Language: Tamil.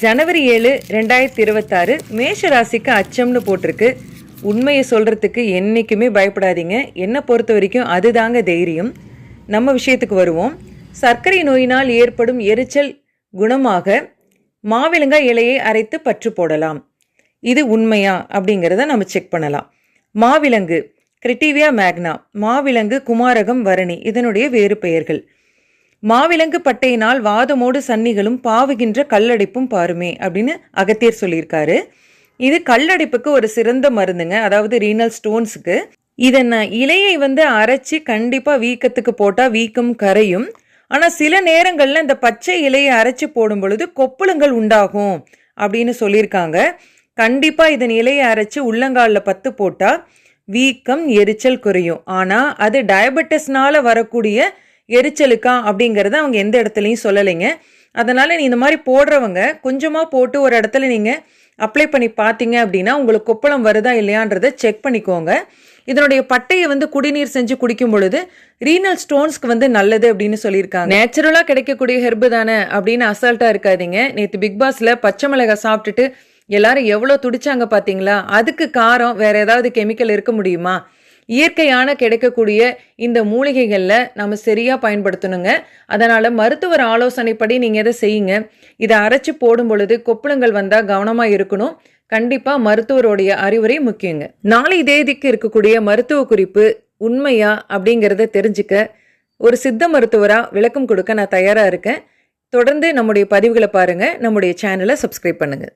ஜனவரி ஏழு ரெண்டாயிரத்தி இருபத்தாறு மேஷ ராசிக்கு அச்சம்னு போட்டிருக்கு. உண்மையை சொல்கிறதுக்கு என்றைக்குமே பயப்படாதீங்க. என்னை பொறுத்த வரைக்கும் அதுதாங்க தைரியம். நம்ம விஷயத்துக்கு வருவோம். சர்க்கரை நோயினால் ஏற்படும் எரிச்சல் குணமாக மாவிலங்காய் இலையை அரைத்து பற்று போடலாம். இது உண்மையா அப்படிங்கிறத நம்ம செக் பண்ணலாம். மாவிலங்கு கிரிட்டிவியா மேக்னா மாவிலங்கு குமாரகம் வரணி இதனுடைய வேறு பெயர்கள். மாவிலங்கு பட்டையினால் வாதமோடு சன்னிகளும் பாவுகின்ற கல்லடைப்பும் பாருமே அப்படின்னு அகத்தியர் சொல்லியிருக்காரு. இது கல்லடைப்புக்கு ஒரு சிறந்த மருந்துங்க. அதாவது ரீனல் ஸ்டோன்ஸுக்கு இதன் இலையை வந்து அரைச்சி கண்டிப்பாக வீக்கத்துக்கு போட்டால் வீக்கம் கரையும். ஆனால் சில நேரங்களில் இந்த பச்சை இலையை அரைச்சி போடும் பொழுது கொப்புளங்கள் உண்டாகும் அப்படின்னு சொல்லியிருக்காங்க. கண்டிப்பாக இதன் இலையை அரைச்சி உள்ளங்காலில் பத்து போட்டால் வீக்கம் எரிச்சல் குறையும். ஆனால் அது டயபெட்டிஸ்னால வரக்கூடிய எரிச்சலுக்கா அப்படிங்கிறத அவங்க எந்த இடத்துலையும் சொல்லலைங்க. அதனால் நீ இந்த மாதிரி போடுறவங்க கொஞ்சமாக போட்டு ஒரு இடத்துல நீங்கள் அப்ளை பண்ணி பார்த்தீங்க அப்படின்னா உங்களுக்கு கொப்பளம் வருதா இல்லையான்றதை செக் பண்ணிக்கோங்க. இதனுடைய பட்டையை வந்து குடிநீர் செஞ்சு குடிக்கும் பொழுது ரீனல் ஸ்டோன்ஸ்க்கு வந்து நல்லது அப்படின்னு சொல்லியிருக்காங்க. நேச்சுரலாக கிடைக்கக்கூடிய ஹெர்பு தானே அப்படின்னு அசால்ட்டாக இருக்காதீங்க. நேற்று பிக் பாஸில் பச்சை மிளகாய் சாப்பிட்டுட்டு எல்லாரும் எவ்வளோ துடிச்சாங்க பார்த்தீங்களா அதுக்கு காரம் வேற ஏதாவது கெமிக்கல் இருக்க முடியுமா? இயற்கையான கிடைக்கக்கூடிய இந்த மூலிகைகளில் நம்ம சரியாக பயன்படுத்தணுங்க. அதனால் மருத்துவர் ஆலோசனைப்படி நீங்கள் எதை செய்யுங்க. இதை அரைச்சி போடும் பொழுது கொப்புளங்கள் வந்தால் கவனமாக இருக்கணும். கண்டிப்பாக மருத்துவருடைய அறிவுரை முக்கியங்க. நாளை தேதிக்கு இருக்கக்கூடிய மருத்துவ குறிப்பு உண்மையா அப்படிங்கிறத தெரிஞ்சுக்க ஒரு சித்த மருத்துவராக விளக்கம் கொடுக்க நான் தயாராக இருக்கேன். தொடர்ந்து நம்முடைய பதிவுகளை பாருங்கள் நம்முடைய சேனலை சப்ஸ்கிரைப் பண்ணுங்கள்